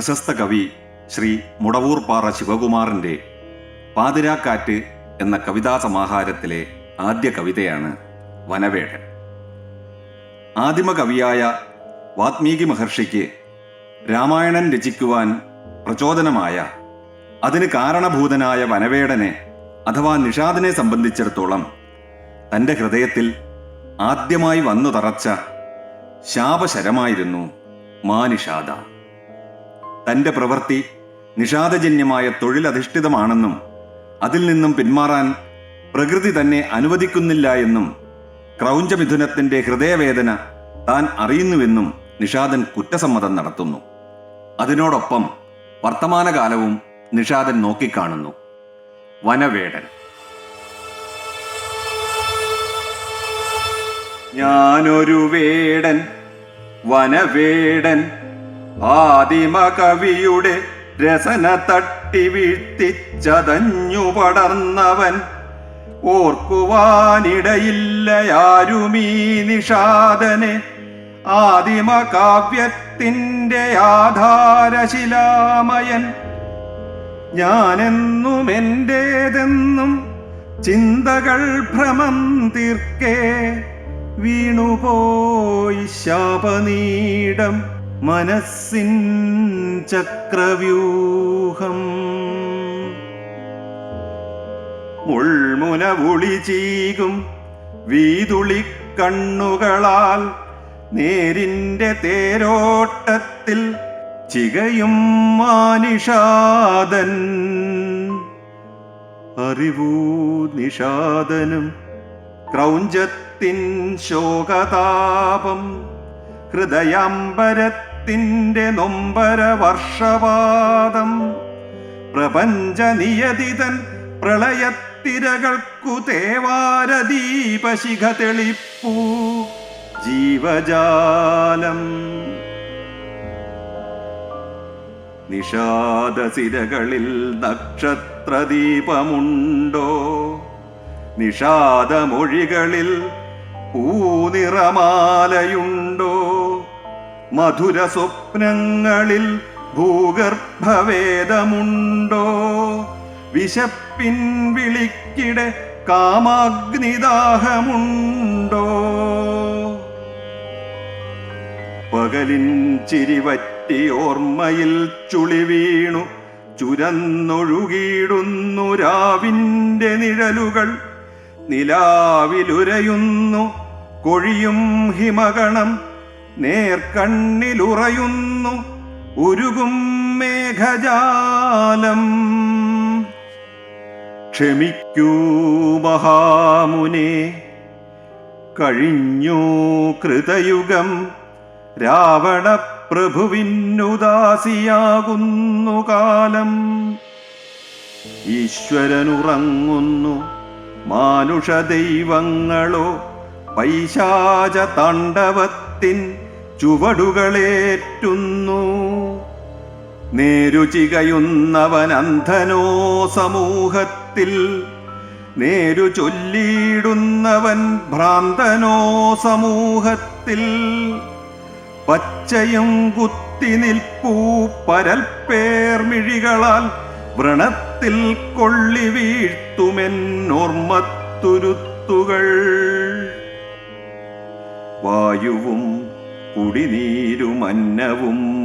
പ്രശസ്ത കവി ശ്രീ മുടവൂർ പാറ ശിവകുമാറിന്റെ പാതിരാക്കാറ്റ് എന്ന കവിതാ സമാഹാരത്തിലെ ആദ്യ കവിതയാണ് വനവേടൻ. ആദിമ കവിയായ വാത്മീകി മഹർഷിക്ക് രാമായണൻ രചിക്കുവാൻ പ്രചോദനമായ അതിന് കാരണഭൂതനായ വനവേടനെ അഥവാ നിഷാദിനെ സംബന്ധിച്ചിടത്തോളം തന്റെ ഹൃദയത്തിൽ ആദ്യമായി വന്നു തറച്ച ശാപശരമായിരുന്നു മാ നിഷാദ തന്റെ പ്രവൃത്തി നിഷാദജന്യമായ തൊഴിലധിഷ്ഠിതമാണെന്നും അതിൽ നിന്നും പിന്മാറാൻ പ്രകൃതി തന്നെ അനുവദിക്കുന്നില്ല എന്നും ക്രൗഞ്ചമിഥുനത്തിന്റെ ഹൃദയവേദന താൻ അറിയുന്നുവെന്നും നിഷാദൻ കുറ്റസമ്മതം നടത്തുന്നു. അതിനോടൊപ്പം വർത്തമാനകാലവും നിഷാദൻ നോക്കിക്കാണുന്നു. വനവേടൻ. ഞാനൊരു വേടൻ വനവേടൻ ആദിമ കവിയുടെ രസന തട്ടി വീഴ്ത്തിച്ചതഞ്ഞു പടർന്നവൻ. ഓർക്കുവാനിടയില്ലയാരുമീ നിഷാദനെ. ആദിമ കാവ്യത്തിന്റെ ആധാരശിലാമയൻ. ഞാനെന്നും എന്റേതെന്നും ചിന്തകൾ ഭ്രമം തീർക്കേ. വീണുപോയി ശാപനീടം മനസ്സിൻ ചക്രവ്യൂഹം. മുൾമുന ഒളി ചീകും വീതുളി കണ്ണുകളാൽ നേരിന്റെ തേരോട്ടത്തിൽ ചികയും മാനിഷാദൻ. അറിവൂ നിഷാദനും ക്രൗഞ്ചത്തിൻ ശോകതാപം ഹൃദയാംബരത്തിന്റെ നൊമ്പര വർഷവാദം. പ്രപഞ്ച നിയതിതൻ പ്രളയത്തിരകൾക്കു തേവാരദീപശിഖ തെളിപ്പൂ. ജീവജാലം. നിഷാദസിരകളിൽ നക്ഷത്രദീപമുണ്ടോ? നിഷാദമൊഴികളിൽ പൂനിറമാലയുണ്ടോ? മധുര സ്വപ്നങ്ങളിൽ ഭൂഗർഭവേദമുണ്ടോ? വിശപ്പിൻ വിളിക്കിടെ കാമാഗ്നിദാഹമുണ്ടോ? പകലിൻ ചിരിവറ്റി ഓർമ്മയിൽ ചുളി വീണു ചുരന്നൊഴുകിയിടുന്നു രാവിന്റെ നിഴലുകൾ. നിലാവിലുരയുന്നു കൊഴിയും ഹിമഗണം നേർക്കണ്ണിലുറയുന്നു ഉരുകും മേഘജാലം. ക്ഷമിക്കൂ മഹാമുനെ കഴിഞ്ഞു കൃതയുഗം. രാവണ പ്രഭുവിനുദാസിയാകുന്നു കാലം. ഈശ്വരനുറങ്ങുന്നു മാനുഷ ദൈവങ്ങളോ പൈശാച താണ്ഡവത്തിൻ ചുവടുകളേറ്റുന്നു. നേരുചികയുന്നവൻ അന്ധനോ സമൂഹത്തിൽ നേരു ചൊല്ലിയിടുന്നവൻ ഭ്രാന്തനോ സമൂഹത്തിൽ. പച്ചയും കുത്തി നിൽപ്പൂ പരൽപ്പേർമിഴികളാൽ വ്രണത്തിൽ കൊള്ളി വീഴ്ത്തുമെന്നോർമ്മത്തുരുത്തുകൾ. വായുവും കുടിനീരുമന്നവും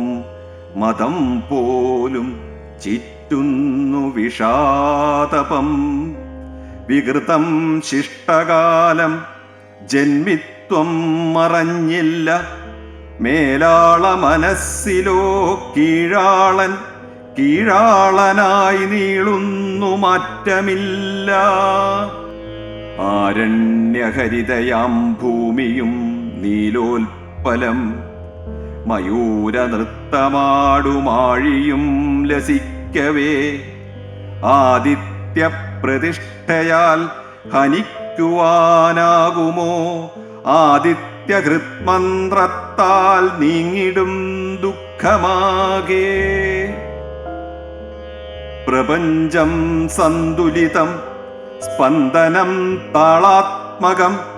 മതം പോലും ചിറ്റുന്നു വിഷാതപം വികൃതം ശിഷ്ടകാലം ജന്മിത്വം മറഞ്ഞില്ല. മേലാള മനസ്സിലോ കീഴാളൻ കീഴാളനായി നീളുന്നു മാറ്റമില്ല. ആരണ്യഹരിതയാം ഭൂമിയും നീലോൽപ്പലം മയൂര നൃത്തമാടുമാഴിയും ലസിക്കവേ. ആദിത്യപ്രതിഷ്ഠയാൽ ഹനിക്കുവാനാകുമോ? ആദിത്യഹൃത്മന്ത്രത്താൽ നീങ്ങിടും ദുഃഖമാകെ. പ്രപഞ്ചം സന്തുലിതം സ്പന്ദനം താളാത്മകം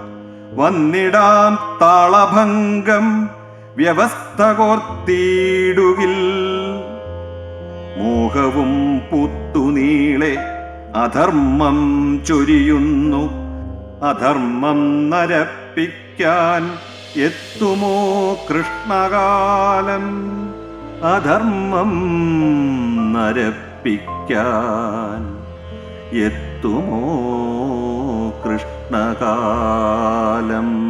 വന്നിടാം താളഭംഗം വ്യവസ്ഥ കോർത്തിയിടുകിൽ മോഹവും പുത്തുനീളെ അധർമ്മം ചൊരിയുന്നു. അധർമ്മം നരപ്പിക്കാൻ എത്തുമോ കൃഷ്ണകാലം അധർമ്മം നരപ്പിക്കാൻ എത്തുമോ കൃഷ്ണകാലം.